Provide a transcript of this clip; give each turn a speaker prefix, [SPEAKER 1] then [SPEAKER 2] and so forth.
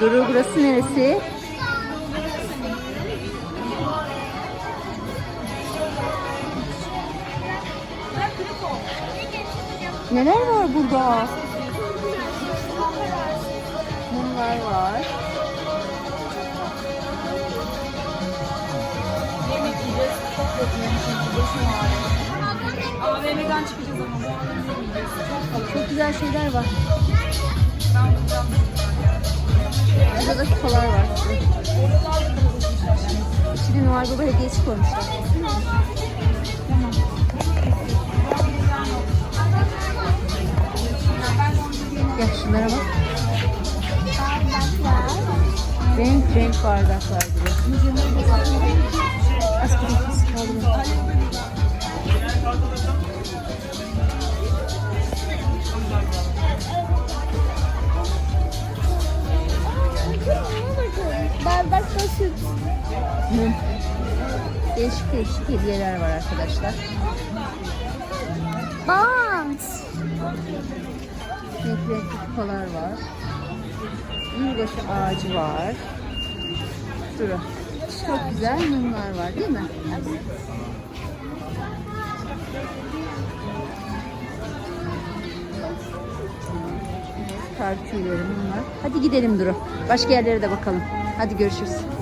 [SPEAKER 1] Duru burası neresi? Neler var burada? Mumlar var.
[SPEAKER 2] Yemek yiyeceğiz. Çok kötü. AVM'den çıkacağız ama bu. Çok
[SPEAKER 1] güzel şeyler var.
[SPEAKER 2] Ben bulacağım.
[SPEAKER 1] İçine Noel Baba hediyesi koymuşlar. Gel şunlara bak. Renk renk bardaklar. Az kırmızı kaldı.
[SPEAKER 3] Bardakta süt.
[SPEAKER 1] Hı. Değişik değişik hediyeler var arkadaşlar.
[SPEAKER 3] Bant.
[SPEAKER 1] Renkli kupalar var. Yılbaşı ağacı var. Duru. Çok güzel mumlar var değil mi? Kar tüyleri mumlar. Hadi gidelim Duru. Başka yerlere de bakalım. Hadi görüşürüz.